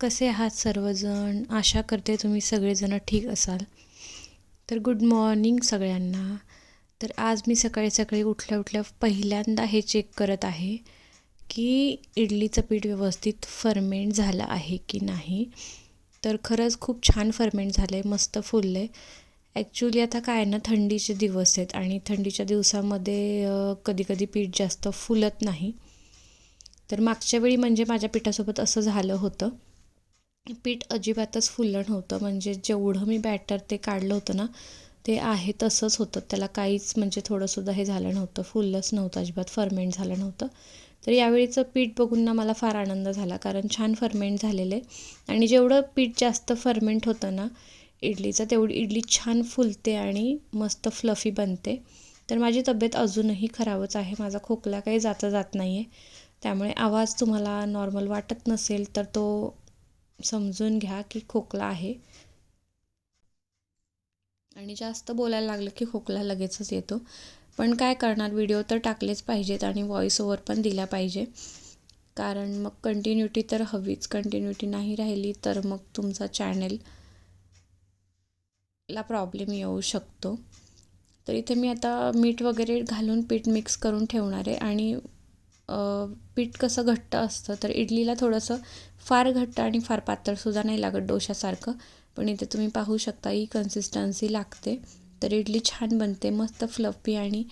कसे आहात सर्वजण? आशा करते तुम्ही सगळेजण ठीक असाल. तर गुड मॉर्निंग सगळ्यांना. तर आज मी सकाळी सकाळी उठल्या उठल्या पहिल्यांदा हे चेक करत आहे की इडलीचं पीठ व्यवस्थित फर्मेंट झालं आहे की नाही. तर खरंच खूप छान फर्मेंट झालं आहे मस्त फुललं आहे ॲक्च्युली आता काय ना थंडीचे दिवस आहेत आणि थंडीच्या दिवसामध्ये कधीकधी पीठ जास्त फुलत नाही. तर मागच्या वेळी म्हणजे माझ्या पिठासोबत असं झालं होतं. पीठ अजिबातच फुललं नव्हतं. म्हणजे जेवढं मी बॅटर ते काढलं होतं ना ते आहे तसंच होतं. त्याला काहीच म्हणजे थोडंसुद्धा हे झालं नव्हतं. फुललंच नव्हतं अजिबात फर्मेंट झालं नव्हतं. तर यावेळीचं पीठ बघून ना मला फार आनंद झाला. कारण छान फर्मेंट झालेले. आणि जेवढं पीठ जास्त फर्मेंट होतं ना इडलीचं तेवढी इडली छान फुलते आणि मस्त फ्लफी बनते. तर माझी तब्येत अजूनही खराबच आहे. माझा खोकला काही जाता जात नाही आहे त्यामुळे आवाज तुम्हाला नॉर्मल वाटत नसेल तर तो समजून घ्या की खोकला आहे. आणि जास्त बोलायला लागलं की खोकला लगेचच येतो. पण काय करणार व्हिडिओ तर टाकलेच पाहिजेत आणि व्हॉइस ओवर पण दिला पाहिजे. कारण मग कंटिन्युटी तर हवीच. कंटिन्युटी नाही राहिली तर मग तुमचा चॅनेलला प्रॉब्लेम येऊ शकतो. तर इथे मी आता मीठ वगैरे घालून पीठ मिक्स करून ठेवणार आहे आणि पीठ कसं घट्ट असतं तर इडलीला थोडंसं फार घट्ट आणि फार पातळसुद्धा नाही लागत डोशासारखं पण इथे तुम्ही पाहू शकता ही कन्सिस्टन्सी लागते. तर इडली छान बनते मस्त फ्लफी आणि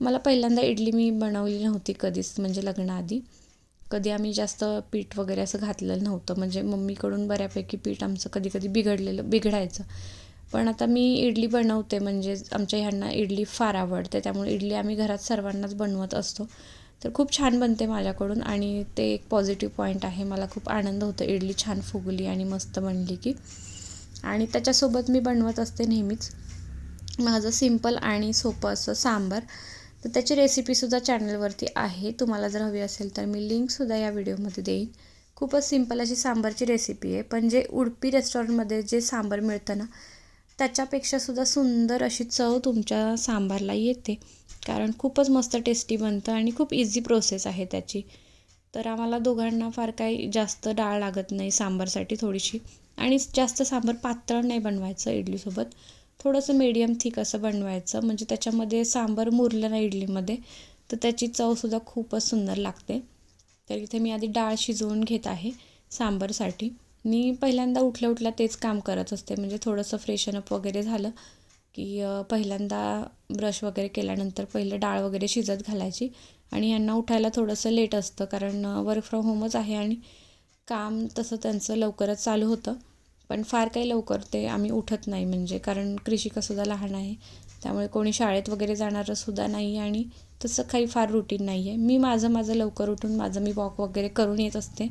मला पहिल्यांदा इडली मी बनवली नव्हती कधीच म्हणजे लग्नाआधी. कधी आम्ही जास्त पीठ वगैरे असं घातलेलं नव्हतं म्हणजे मम्मीकडून बऱ्यापैकी पीठ आमचं कधी कधी बिघडलेलं बिघडायचं. पण आता मी इडली बनवते म्हणजे आमच्या ह्यांना इडली फार आवडते त्यामुळे इडली आम्ही घरात सर्वांनाच बनवत असतो. तर खूप छान बनते माझ्याकडून आणि ते एक पॉझिटिव्ह पॉईंट आहे. मला खूप आनंद होतो. इडली छान फुगली आणि मस्त बनली की. आणि त्याच्यासोबत मी बनवत असते नेहमीच. माझं सिंपल आणि सोपं असं सांबार. तर त्याची रेसिपीसुद्धा चॅनलवरती आहे. तुम्हाला जर हवी असेल तर मी लिंकसुद्धा या व्हिडिओमध्ये देईन. खूपच सिंपल अशी सांबारची रेसिपी आहे. पण जे उडपी रेस्टॉरंटमध्ये जे सांबार मिळतं ना त्याच्यापेक्षासुद्धा सुंदर अशी चव तुमच्या सांबारला येते. कारण खूपच मस्त टेस्टी बनतं आणि खूप इझी प्रोसेस आहे त्याची. तर आम्हाला दोघांना फार काही जास्त डाळ लागत नाही सांबारसाठी थोडीशी. आणि जास्त सांबार पातळ नाही बनवायचं इडलीसोबत. थोडंसं मीडियम थिक असं बनवायचं. म्हणजे त्याच्यामध्ये सांबार मुरलं ना इडलीमध्ये. तर त्याची चवसुद्धा खूपच सुंदर लागते. तर इथे मी आधी डाळ शिजवून घेत आहे सांबारसाठी. मी पहिल्यांदा उठल्या उठल्या तेच काम करत असते. म्हणजे थोडंसं फ्रेशनअप वगैरे झालं की पहिल्यांदा ब्रश वगैरे केल्यानंतर पहिलं डाळ वगैरे शिजत घालायची आणि यांना उठायला थोडंसं लेट असतं कारण वर्क फ्रॉम होमच आहे आणि काम तसं त्यांचं लवकरच चालू होतं. पण फार काही लवकर ते आम्ही उठत नाही म्हणजे कारण कृषिकासुद्धा लहान आहे. त्यामुळे कोणी शाळेत वगैरे जाणारंसुद्धा नाही आणि तसं काही फार रुटीन नाही आहे मी माझं माझं लवकर उठून माझं मी वॉक वगैरे करून येत असते.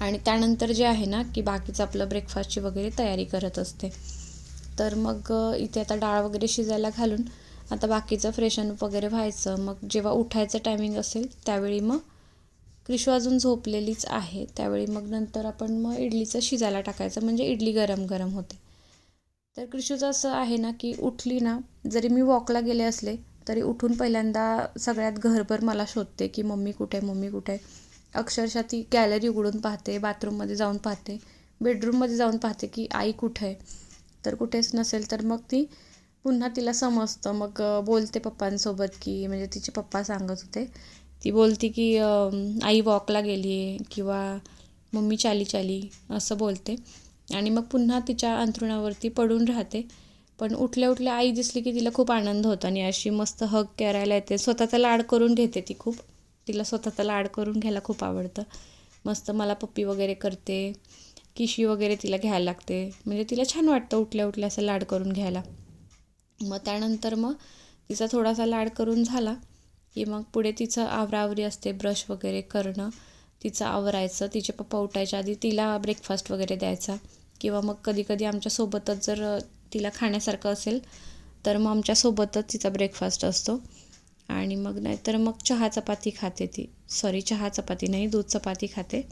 आणि त्यानंतर जे आहे ना की बाकीचं आपलं ब्रेकफास्टची वगैरे तयारी करत असते. तर मग इथे आता डाळ वगैरे शिजायला घालून आता बाकीचं फ्रेशन वगैरे व्हायचं. मग जेव्हा उठायचं टायमिंग असेल त्यावेळी मग क्रिशू अजून झोपलेलीच आहे. त्यावेळी मग नंतर आपण मग इडलीचं शिजायला टाकायचं. म्हणजे इडली गरम गरम होते. तर क्रिशूचं असं आहे ना की उठली ना जरी मी वॉकला गेले असले तरी उठून पहिल्यांदा सगळ्यात घरभर मला शोधते की मम्मी कुठे मम्मी कुठे. अक्षरशः ती गॅलरी उघडून पाहते बाथरूममध्ये जाऊन पाहते. बेडरूममध्ये जाऊन पाहते की आई कुठे आहे? तर कुठेच नसेल तर मग ती पुन्हा तिला समजतं. मग बोलते पप्पांसोबत की म्हणजे तिचे पप्पा सांगत होते. ती बोलती की आई वॉकला गेली आहे किंवा मम्मी चाली चाली असं बोलते. आणि मग पुन्हा तिच्या अंथरुणावरती पडून राहते. पण उठल्या उठल्या आई दिसली की तिला खूप आनंद होतो आणि अशी मस्त हग करायला येते. स्वतःचा लाड करून घेते ती खूप. तिला स्वतःचा लाड करून घ्यायला खूप आवडतं. मस्त मला पप्पी वगैरे करते. किशी वगैरे तिला घ्यायला लागते. म्हणजे तिला छान वाटतं उठल्या उठल्या असं लाड करून घ्यायला. मग त्यानंतर मग तिचा थोडासा लाड करून झाला की मग पुढे तिचं आवरावरी असते ब्रश वगैरे करणं. तिचं आवरायचं. तिचे पप्पा उठायच्या आधी तिला ब्रेकफास्ट वगैरे द्यायचा. किंवा मग कधीकधी आमच्यासोबतच जर तिला खाण्यासारखं असेल तर मग आमच्यासोबतच तिचा ब्रेकफास्ट असतो. आणि मग नाहीतर मग चहा चपाती खाते ती. सॉरी चहा चपाती नाही दूध चपाती खाते.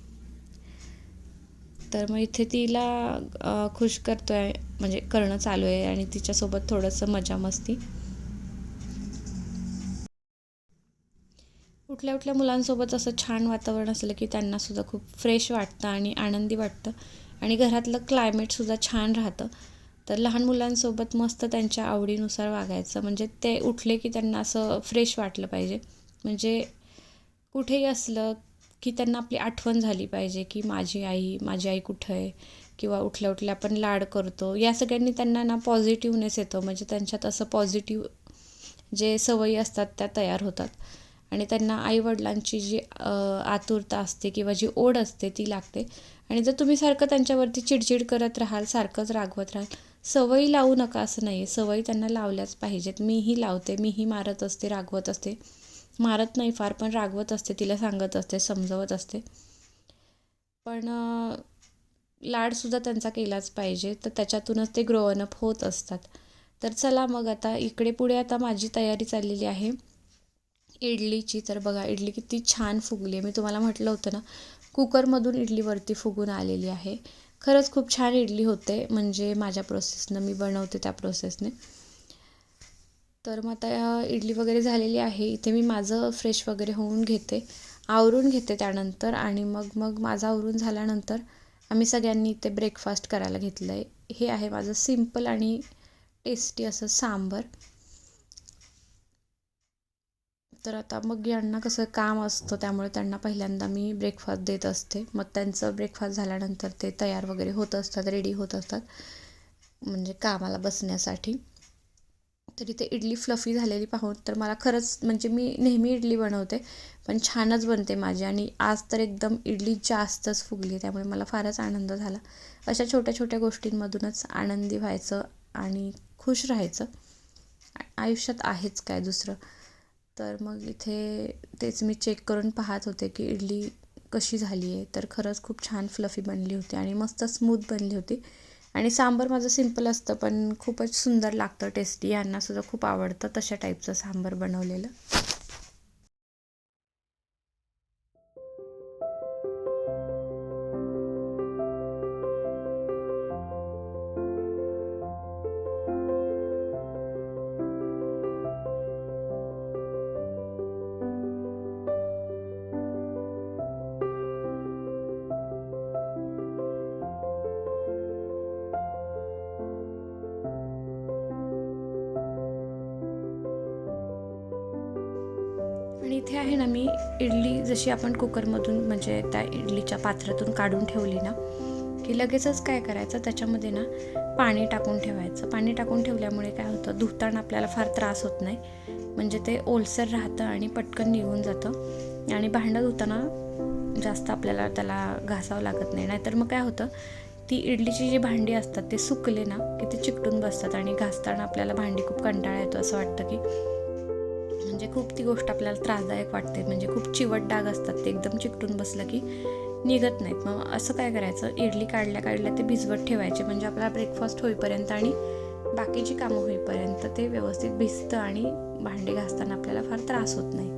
तर मग इथे तिला खुश करतो आहे म्हणजे करणं चालू आहे आणि तिच्यासोबत थोडंसं मजा मस्ती. कुठल्या कुठल्या मुलांसोबत असं छान वातावरण असलं की त्यांनासुद्धा खूप फ्रेश वाटतं आणि आनंदी वाटतं. आणि घरातलं क्लायमेटसुद्धा छान राहतं. तर लहान मुलांसोबत मस्त त्यांच्या आवडीनुसार वागायचं. म्हणजे ते उठले की त्यांना असं फ्रेश वाटलं पाहिजे. म्हणजे कुठेही असलं की त्यांना आपली आठवण झाली पाहिजे की माझी आई माझी आई कुठं आहे? किंवा उठल्या उठल्या आपण लाड करतो. या सगळ्यांनी त्यांना ना पॉझिटिव्हनेस येतो. म्हणजे त्यांच्यात असं पॉझिटिव्ह जे सवयी असतात त्या तयार होतात. आणि त्यांना आईवडिलांची जी आतुरता असते किंवा जी ओढ असते ती लागते. आणि जर तुम्ही सारखं त्यांच्यावरती चिडचिड करत राहाल सारखंच रागवत राहाल सवयी लावू नका असं नाही आहे सवयी त्यांना लावल्याच पाहिजेत. मीही लावते मीही मारत असते रागवत असते. मारत नाही फार पण रागवत असते तिला सांगत असते समजवत असते. पण लाडसुद्धा त्यांचा केलाच पाहिजे. तर त्याच्यातूनच ते ग्रोअनअप होत असतात. तर चला मग आता इकडे पुढे आता माझी तयारी चाललेली आहे. इडलीची तर बघा इडली किती छान फुगली आहे. मी तुम्हाला म्हटलं होतं ना कुकरमधून इडलीवरती फुगून आलेली आहे. खरंच खूप छान इडली होते. म्हणजे माझ्या प्रोसेसनं मी बनवते त्या प्रोसेसने तर मग आता इडली वगैरे झालेली आहे. इथे मी माझं फ्रेश वगैरे होऊन घेते. आवरून घेते त्यानंतर आणि मग मग माझं आवरून झाल्यानंतर आम्ही सगळ्यांनी इथे ब्रेकफास्ट करायला घेतलं आहे हे आहे माझं सिंपल आणि टेस्टी असं सांबर. तर आता मग यांना कसं काम असतं त्यामुळे त्यांना पहिल्यांदा मी ब्रेकफास्ट देत असते. मग त्यांचं ब्रेकफास्ट झाल्यानंतर ते तयार वगैरे होत असतात रेडी होत असतात. म्हणजे कामाला बसण्यासाठी. तर इथे इडली फ्लफी झालेली पाहून तर मला खरंच म्हणजे मी नेहमी इडली बनवते पण छानच बनते माझी. आणि आज तर एकदम इडली जास्तच फुगली त्यामुळे मला फारच आनंद झाला. अशा छोट्या छोट्या गोष्टींमधूनच आनंदी व्हायचं आणि खुश राहायचं. आयुष्यात आहेच काय दुसरं. तर मग इथे तेच मी चेक करून पाहत होते की इडली कशी झाली आहे. तर खरंच खूप छान फ्लफी बनली होती आणि मस्त स्मूथ बनली होती. आणि सांबर माझं सिंपल असतं पण खूपच सुंदर लागतं टेस्टी यांनासुद्धा खूप आवडतं तशा टाईपचं सांबर बनवलेलं. मी इडली जशी आपण कुकरमधून म्हणजे त्या इडलीच्या पात्रातून काढून ठेवली ना की लगेचच काय करायचं त्याच्यामध्ये ना पाणी टाकून ठेवायचं. पाणी टाकून ठेवल्यामुळे काय होतं धुताना आपल्याला फार त्रास होत नाही. म्हणजे ते ओलसर राहतं आणि पटकन निघून जातं. आणि भांडं धुताना जास्त आपल्याला त्याला घासावं लागत नाही. नाहीतर मग काय होतं ती इडलीची जी भांडी असतात ते सुकले ना की ते चिकटून बसतात आणि घासताना आपल्याला भांडी खूप कंटाळा येतो असं वाटतं की म्हणजे खूप ती गोष्ट आपल्याला त्रासदायक वाटते. म्हणजे खूप चिवट डाग असतात ते एकदम चिकटून बसलं की निघत नाहीत. मग असं काय करायचं? इडली काढल्या काढल्या ते भिजवत ठेवायचे. म्हणजे आपला ब्रेकफास्ट होईपर्यंत आणि बाकीची कामं होईपर्यंत ते व्यवस्थित भिजतं आणि भांडी घासताना आपल्याला फार त्रास होत नाही.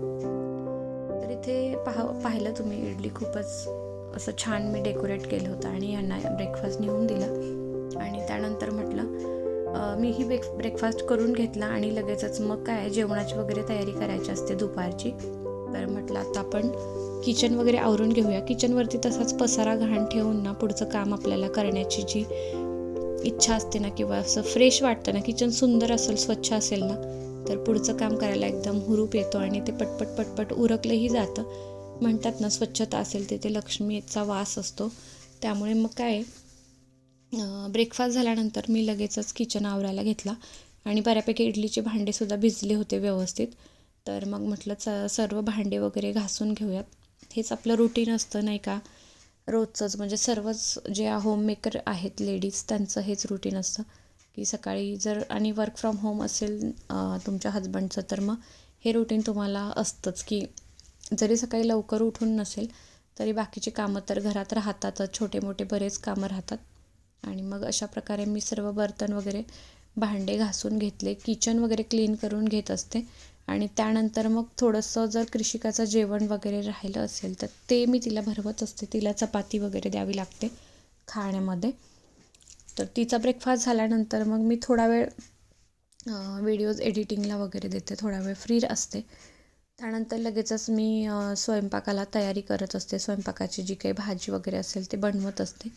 तर इथे पाह पाहिलं तुम्ही इडली खूपच असं छान मी डेकोरेट केलं होतं आणि यांना ब्रेकफास्ट नेऊन दिला. आणि त्यानंतर म्हटलं मीही ब्रेक ब्रेकफास्ट करून घेतला आणि लगेचच मग काय जेवणाची वगैरे तयारी करायची असते दुपारची. तर म्हटलं आता आपण किचन वगैरे आवरून घेऊया. किचनवरती तसाच पसारा घाण ठेवून ना पुढचं काम आपल्याला करण्याची जी इच्छा असते ना किंवा असं फ्रेश वाटतं ना किचन सुंदर असेल स्वच्छ असेल ना तर पुढचं काम करायला एकदम हुरूप येतो आणि ते पटपट पटपट उरकलंही जातं. म्हणतात ना स्वच्छता असेल तिथे लक्ष्मीचा वास असतो. त्यामुळे मग काय ब्रेकफास्ट झाल्यानंतर मी लगेचच किचन आवरायला घेतला. आणि बऱ्यापैकी इडलीचे भांडेसुद्धा भिजले होते व्यवस्थित. तर मग म्हटलं स सर्व भांडे वगैरे घासून घेऊयात. हेच आपलं रुटीन असतं नाही का? रोजचंच म्हणजे सर्वच जे होममेकर आहेत लेडीज त्यांचं हेच रुटीन असतं. की सकाळी जर आणि वर्क फ्रॉम होम असेल तुमच्या हजबंडचं तर मग हे रुटीन तुम्हाला असतंच. की जरी सकाळी लवकर उठून नसेल तरी बाकीची कामं तर घरात राहतातच. छोटे मोठे बरेच कामं राहतात. आणि मग अशा प्रकारे मी सर्व बर्तन वगैरे भांडे घासून घेतले. किचन वगैरे क्लीन करून घेत असते. आणि त्यानंतर मग थोडंसं जर कृषिकाचं जेवण वगैरे राहिलं असेल तर ते मी तिला भरवत असते. तिला चपाती वगैरे द्यावी लागते खाण्यामध्ये. तर तिचा ब्रेकफास्ट झाल्यानंतर मग मी थोडा वेळ व्हिडिओज एडिटिंगला वगैरे देते. थोडा वेळ फ्री असते. त्यानंतर लगेचच मी स्वयंपाकाला तयारी करत असते. स्वयंपाकाची जी काही भाजी वगैरे असेल ते बनवत असते.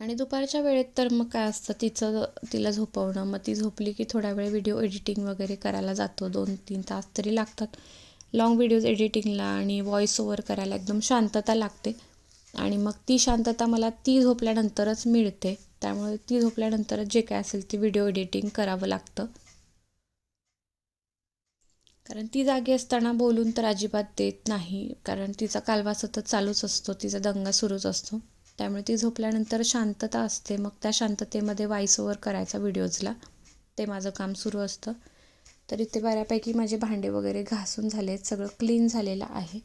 आणि दुपारच्या वेळेत तर मग काय असतं तिचं तिला झोपवणं. मग ती झोपली की थोडा वेळ व्हिडिओ एडिटिंग वगैरे करायला जातो. दोन तीन तास तरी लागतात. लाँग व्हिडिओज एडिटिंगला आणि व्हॉईस ओवर करायला एकदम शांतता लागते. आणि मग ती शांतता मला ती झोपल्यानंतरच मिळते. त्यामुळे ती झोपल्यानंतरच जे काय असेल ते व्हिडिओ एडिटिंग करावं लागतं. कारण ती जागी असताना बोलून तर अजिबात देत नाही. कारण तिचा कालवा सतत चालूच असतो. तिचा दंगा सुरूच असतो. त्यामुळे ती झोपल्यानंतर शांतता असते. मग त्या शांततेमध्ये वाईस ओव्हर करायचा व्हिडिओजला ते माझं काम सुरू असतं. तर इथे बऱ्यापैकी माझे भांडे वगैरे घासून झाले आहेत सगळं क्लीन झालेलं आहे.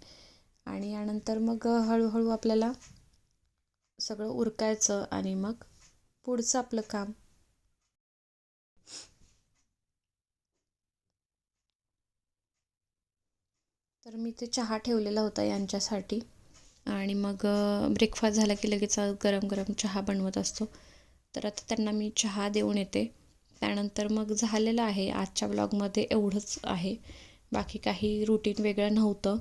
आणि यानंतर मग हळूहळू आपल्याला सगळं उरकायचं आणि मग पुढचं आपलं काम. तर मी ते चहा ठेवलेला होता यांच्यासाठी. आणि मग ब्रेकफास्ट झाला की लगेच गरम गरम चहा बनवत असतो. तर आता त्यांना मी चहा देऊन येते. त्यानंतर मग झालेलं आहे आजच्या ब्लॉगमध्ये एवढंच आहे. बाकी काही रुटीन वेगळं नव्हतं.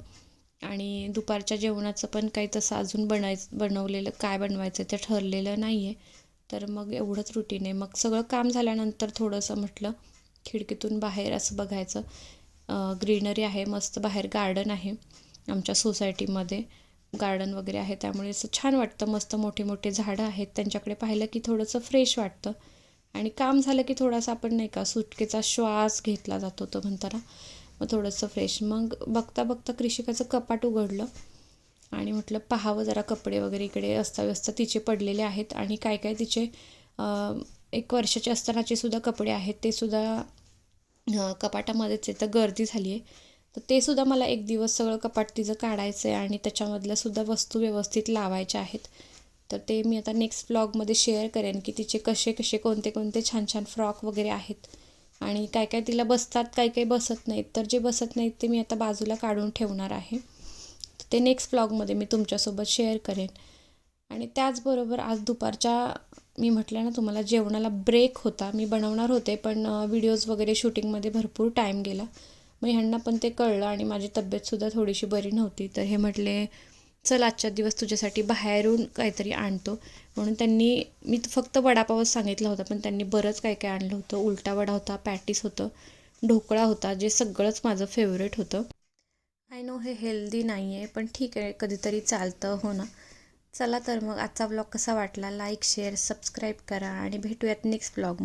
आणि दुपारच्या जेवणाचं पण काही तसं अजून बनायचं बनवलेलं काय बनवायचं ते ठरलेलं नाही आहे तर मग एवढंच रुटीन आहे. मग सगळं काम झाल्यानंतर थोडंसं म्हटलं खिडकीतून बाहेर असं बघायचं. ग्रीनरी आहे मस्त बाहेर गार्डन आहे आमच्या सोसायटीमध्ये गार्डन वगैरे आहे त्यामुळे असं छान वाटतं. मस्त मोठे मोठे झाडं आहेत. त्यांच्याकडे पाहिलं की थोडंसं फ्रेश वाटतं. आणि काम झालं की थोडासा आपण नाही का सुटकेचा श्वास घेतला जातो तो म्हणताना. मग थोडंसं फ्रेश मग बघता बघता कृषिकाचं कपाट उघडलं. आणि म्हटलं पाहावं जरा कपडे वगैरे इकडे अस्ताव्यस्त तिचे पडलेले आहेत. आणि काय काय तिचे एक वर्षाचे असतानाचे सुद्धा कपडे आहेत. ते सुद्धा कपाटामध्येच आहे. तर गर्दी झाली आहे. तर ते सुद्धा मला एक दिवस सगळं कपाट तिचं काढायचं आहे आणि त्याच्यामधल्या सुद्धा वस्तू व्यवस्थित लावायच्या आहेत. तर ते मी आता नेक्स्ट ब्लॉगमध्ये शेअर करेन की तिचे कसे कसे कोणते कोणते छान छान फ्रॉक वगैरे आहेत. आणि काय काय तिला बसतात काय काय बसत नाहीत. तर जे बसत नाहीत ते मी आता बाजूला काढून ठेवणार आहे. ते नेक्स्ट ब्लॉगमध्ये मी तुमच्यासोबत शेअर करेन. आणि त्याचबरोबर आज दुपारच्या मी म्हटलं ना तुम्हाला जेवणाला ब्रेक होता. मी बनवणार होते पण व्हिडिओज वगैरे शूटिंगमध्ये भरपूर टाईम गेला. मग ह्यांना पण ते कळलं आणि माझी तब्येतसुद्धा थोडीशी बरी नव्हती. तर हे म्हटले चल आजच्या दिवस तुझ्यासाठी बाहेरून काहीतरी आणतो. म्हणून त्यांनी मी फक्त वडापावच सांगितला होता पण त्यांनी बरंच काय काय आणलं होतं. उलटा वडा होता पॅटीस होतं ढोकळा होता जे सगळंच माझं फेवरेट होतं. आय नो हे हेल्दी नाही आहे पण ठीक आहे कधीतरी चालतं हो ना. चला तर मग आजचा ब्लॉग कसा वाटला? लाईक शेअर सबस्क्राईब करा आणि भेटूयात नेक्स्ट ब्लॉगमध्ये